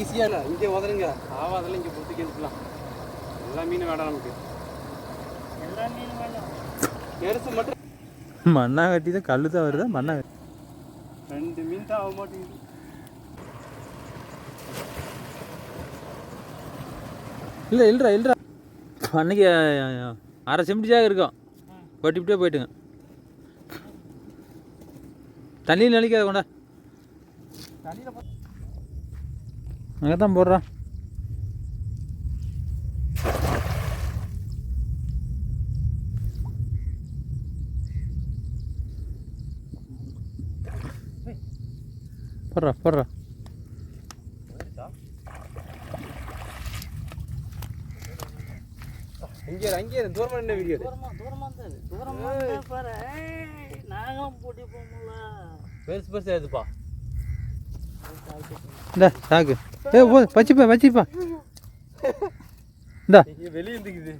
ஈஸியாக இல்லை இங்கே உதருங்க ஆவாதெல்லாம் இங்கே பொறுத்துக்கி இருக்கலாம் எல்லா மீனும் வேண்டாம் நமக்கு. எல்லா மீனும் வேணும் பெருசு மட்டும். மண்ணா கட்டி தான் கல் தான் வருதா மண்ணா ரெண்டு மீன் தான் ஆக மாட்டேங்குது. இல்லை இல்லைடா இல்லைடா அன்னைக்கு அரை செம்பிடிச்சாக இருக்கும். கொட்டிவிட்டே போயிட்டுங்க. தண்ணியில் நினைக்காத கொண்டா. தண்ணியில் அங்கே தான் போடுறான் போடுறா போடுறா. இங்கே அங்கே இரு, தூரமா நின்று வீடியோ நாங்களும் போட்டி போகல பெருசு பெருசு எதுப்பா இந்தா சாக்கு ஏ போ வச்சுப்பா வச்சுப்பா. இந்தா. இங்கே வெளியே இருந்துக்குது.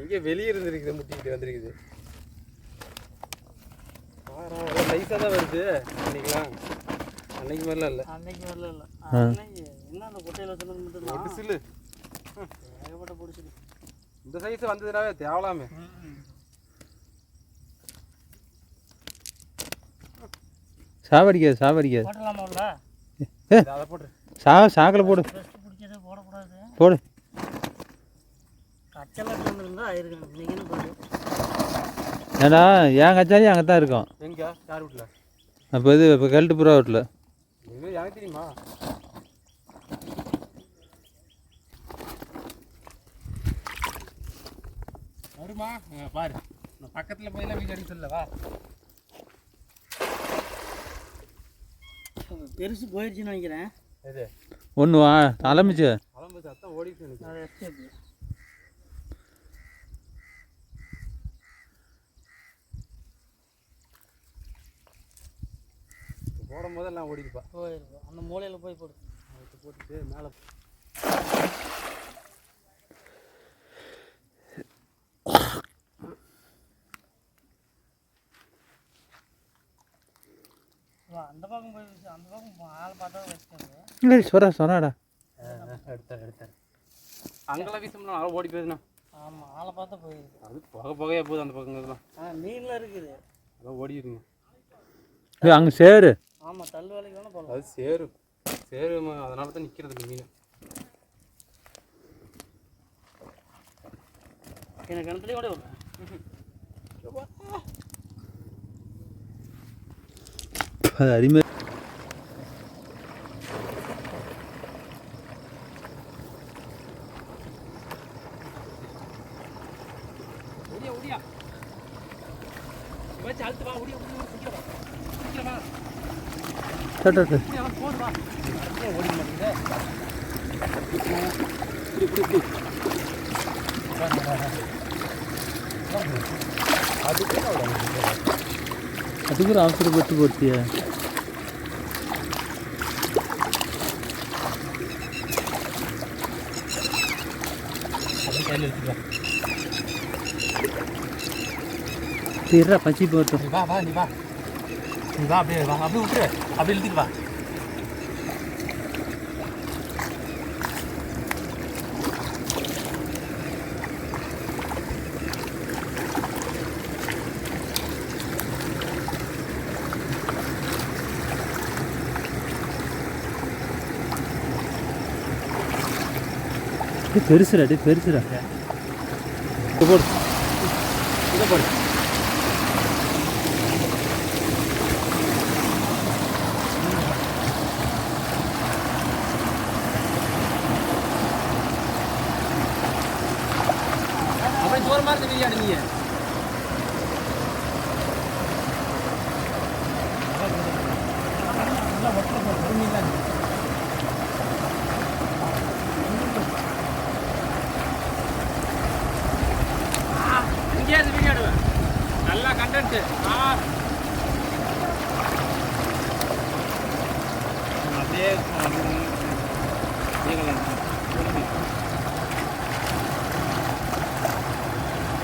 எங்கே வெளியே இருந்துருக்குது முட்டிக்கிட்டு வந்திருக்குது. நைஸாக தான் வருது. அன்னைக்கு மாதிரிலாம் இல்லை. அன்னைக்கு வரல இல்லை. என்ன அந்த குட்டையில் வச்சுனது மட்டும் ஒரு தான்? சில்லு ஏகப்பட்ட பிடிச்சிது இந்த சைஸ் வந்ததுனாவே தேவலாமே. சாவடிக்காது சாவடிக்காது. ஏ சா சாக்கில் போடு. போடு. ஏடா என் கச்சாலையும் அங்கே தான் இருக்கும் அப்போ இது இப்போ கழட்டு புறா வீட்டில் எனக்கு தெரியுமா? வருமா? பாரு. பக்கத்தில் போயெல்லாம் வீடு அடிக்க சொல்லவா பெருசு போயிடுச்சுன்னு நினைக்கிறேன். ஒன்று வா அலமிச்சு அலம்பு சத்தம் ஓடிட்டு எனக்கு அது எஸ்கேப் போடும் போதெல்லாம் ஓடிப்பா போயிருக்கும் அந்த மூலையில் போய் போடு. போட்டுட்டு மேலே வா, அந்த பக்கம் போய் வச்சு அந்த பக்கம் ஆள் பார்த்தா வச்சுக்காது இல்லை சொரா சொராடா எடுத்தார் எடுத்தார் அங்கெல்லாம் வீசம்னா நல்லா ஓடி போயிருந்தா ஆமாம் ஆளை பார்த்தா போயிருக்கு அது புகை புகையா போகுது அந்த பக்கங்கள்லாம் ஆ மீன்லாம் இருக்குது. அதான் ஓடிடுங்க. ஏய் அங்கே சேரு. ஆமாம் தள்ளு வேலைக்கு வேணால் போகலாம் அது சேரு. சேரு அதனால தான் நிற்கிறது இந்த மீன். எனக்கு கிணத்துலேயே கூட அதுக்கு அதுக்கு ஒரு அவசரப்பட்டு போட்டியா அப்படி கையில் எடுத்துக்கலாம் தீர்றா பச்சி போட்டோம் வா வா நீ வா நீ வா அப்படியே வா அப்படியே விட்டுரு அப்படியே இழுத்துட்டு வா பெருசுடா டே பெருசுடா போடு இதை போடு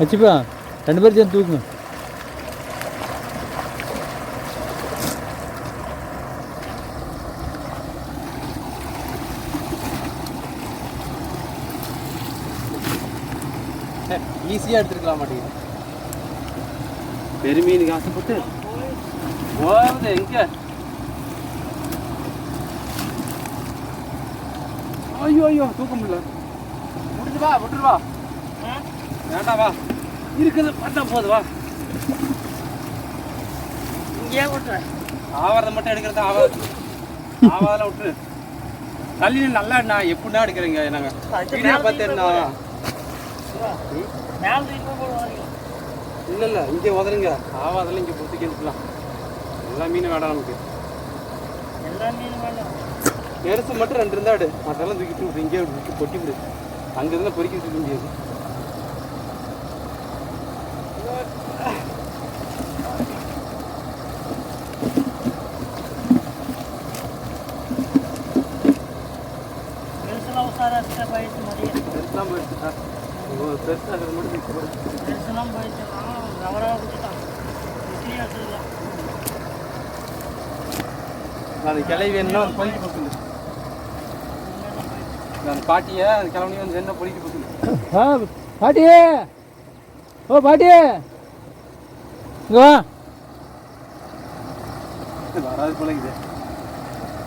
வச்சுப்பா ரெண்டு பேரும் சேர்ந்து தூக்குங்க ஈஸியாக எடுத்துருக்கலாம் மாட்டேங்குது பெருமீனுக்கு ஆசைப்பட்டு போகுது எங்க ஐயோ ஐயோ தூக்க முடியல முடிஞ்சு வா விட்டுரு வா வேண்டாம் வா இருக்குது பார்த்தா போது வா. இங்கேயே விட்டுறேன் ஆவாரத்தை மட்டும் எடுக்கிறது ஆவாது ஆவாதெல்லாம் விட்டுரு. தள்ளி நல்லா நான் எப்படின்னா எடுக்கிறீங்க? நாங்கள் வீடியோ மேல பார்த்து தூக்கி என்ன மேலே தூக்கி போடுவாங்க இல்லை இல்லை இங்கே உதருங்க ஆவாதெல்லாம் இங்கே பொறுத்துக்கி எடுக்கலாம் எல்லா மீனும் வேண்டாம் நமக்கு. எல்லா மீனும் வேண்டாம். நெருசு மட்டும் ரெண்டு இருந்தா எடு. மற்றெல்லாம் தூக்கிட்டு விடு. இங்கே விட்டு கொட்டி விடு. அங்கே இருந்தால் பொறுக்கி வச்சுக்க முடியாது அது கிளவி வேணும்னா அது பொறுக்கி போட்டுங்க அந்த பாட்டியை அது கிளம்பி வந்து என்ன பொறுக்கி போட்டுங்க ஆ பாட்டி ஓ பாட்டி இங்கே வா. வராது போல இது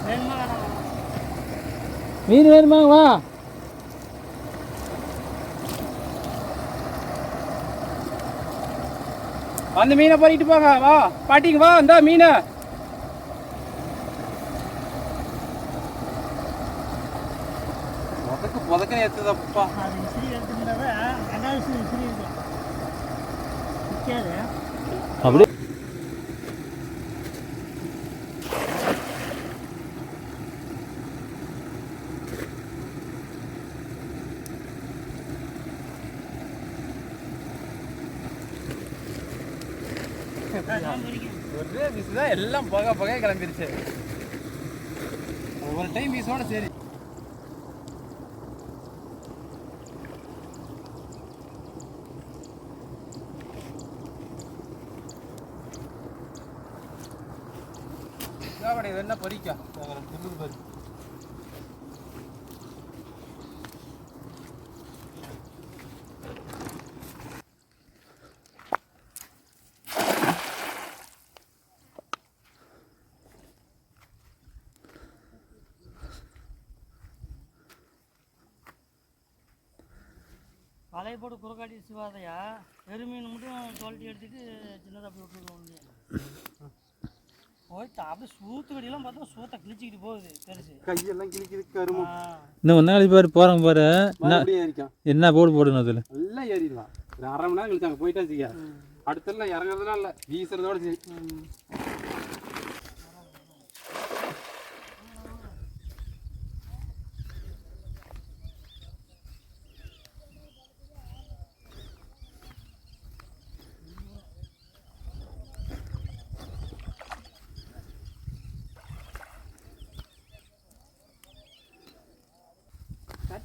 வேணுமா வேணாமா மீன் வேணுமா? வா. அந்த மீனை பொறிக்கிட்டு போங்க. வா பாட்டிங்க வா இந்த மீனை. புதக்கு புதக்குன்னு எடுத்ததப்பா அது விசிறி எடுத்துக்கிட்டத ரெண்டாவது விசிறி விசிறி இருக்கு ஒரே பீஸ் தான். எல்லாம் புகை புகை கிளம்பிருச்சு. ஒவ்வொரு டைம் பீஸோட சரி. என்ன பொறிக்கா திரும்பி பாரு வலையை போட்டு குறுக்காட்டி சிவாதையா? வெறும் மீன் மட்டும் குவாலிட்டி எடுத்துட்டு சின்னதாக போய் விட்டுருக்கோம் போயிட்டு அப்படியே சூத்து கடியெல்லாம் பார்த்தா சூத்தை கிழிச்சிக்கிட்டு போகுது பெருசு. கையெல்லாம் கிழிக்கிது கருமம். ஆ, இன்னும் ஒரு நாளைக்கு பாரு போகிறாங்க பாரு. என்ன என்ன போடு போடணும் அதில். நல்லா ஏறிடலாம். ஒரு அரை மணி நேரம் கழிச்சு அங்கே போயிட்டா வச்சுக்க அடுத்தெல்லாம் இறங்குறதுலாம் இல்லை. வீசுறதோட சரி.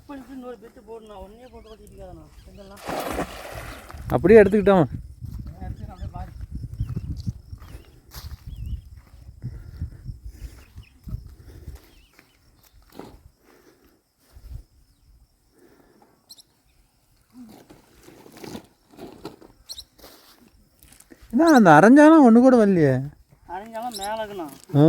பண்ணிட்டு இன்னொரு பெட்டு போடணும். ஒன்னே போட்டு ஓட்டிட்டு இருக்காதண்ணா. செஞ்சலாம் அப்படியே எடுத்துக்கிட்டோம் என்ன அந்த அரைஞ்சாலும் ஒன்று கூட வரலையே? அரைஞ்சாலும் மேலே இருக்கணும் ஆ?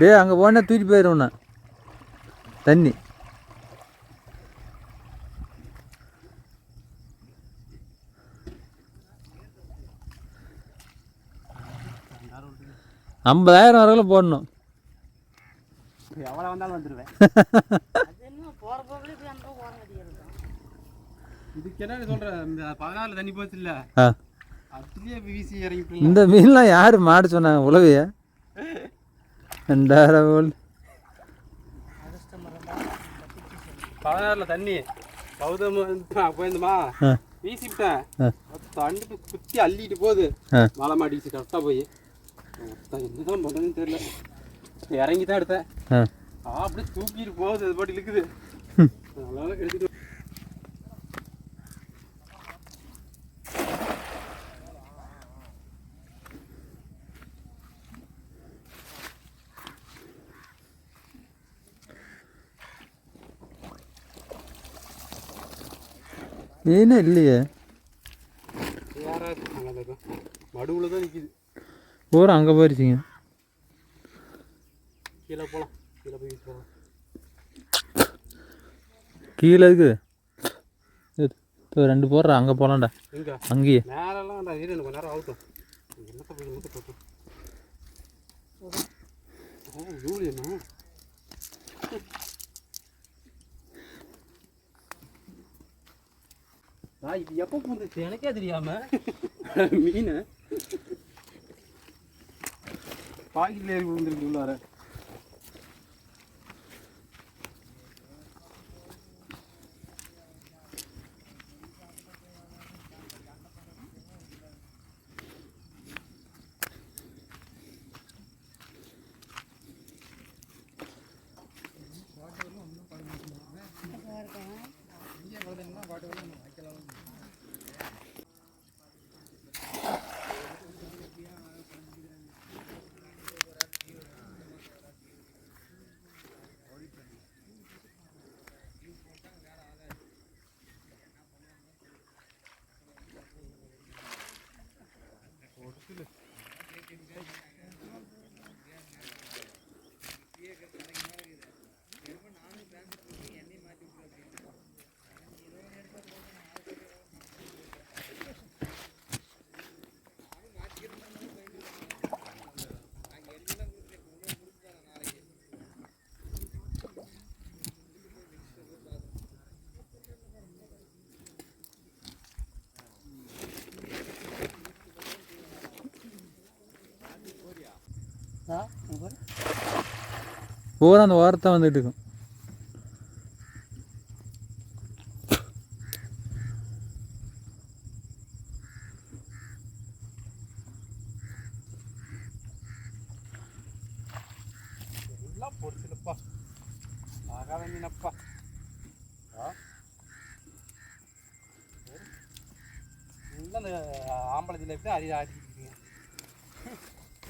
டேய் அங்கே போனால் தூக்கி போயிடும் நான் தண்ணி. ஐம்பதாயிரம் வரைக்கும் போடணும். எவ்வளோ வந்தாலும் வந்துடுவேன் இதுக்கு என்ன சொல்கிறேன் இந்த பதினாலு தண்ணி போச்சு இல்லை அதுலேயே வீசி இறங்கிட்டு இந்த மீன்லாம் யார் மாடு சொன்னாங்க உழவைய ரெண்டாயிரம் போல் பதினாறில் தண்ணி. கௌதம் போயிருந்தமா? வீசிவிட்டேன். ஆ. தண்ணி குத்தி அள்ளிட்டு போகுது. மலை மாட்டிச்சு கரெக்டாக போய். என்னதான் பண்ணுறதுன்னு தெரியல. இறங்கி தான் எடுத்தேன் அப்படியே தூக்கிட்டு போகுது அது பாட்டு இழுக்குது. அதனால எடுத்துட்டு மீனே இல்லையே? மடுவில் தான் நிற்கிது பூரா அங்கே போயிருச்சிங்க கீழே போகலாம் கீழே போய் போகலாம் கீழே இருக்குது இது, இதோ ரெண்டு போடுறா அங்கே போகலாம்டா எங்க? அங்கேயே. இரு எனக்கு கொஞ்ச நேரம் ஆகட்டும். என்னத்தை போய் என்னத்தை போட்டோம் ஆ நான் இது எப்போ பூந்துச்சு எனக்கே தெரியாம. மீன். பாக்கெட்ல ஏறி விழுந்துருக்கு உள்ளார. ஆ பாரு பூரா அந்த ஓரத்தை வந்துட்டு இருக்கும். ஆம்பளை ஜிலேபி அடி இருக்கீங்க?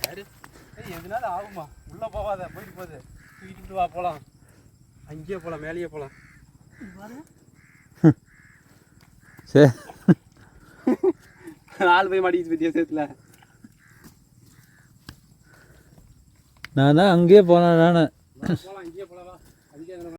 யாரு? ஏய் எதுனால ஆகுமா உள்ளே போகாத போயிட்டு போகுது தூக்கிட்டு வா போகலாம் அங்கேயே போகலாம் மேலேயே போகலாம் சரி நாலு போய் மாட்டிக்கிச்சு வித்தியாசத்தில் நான் தான் அங்கேயே போனேன் நான்.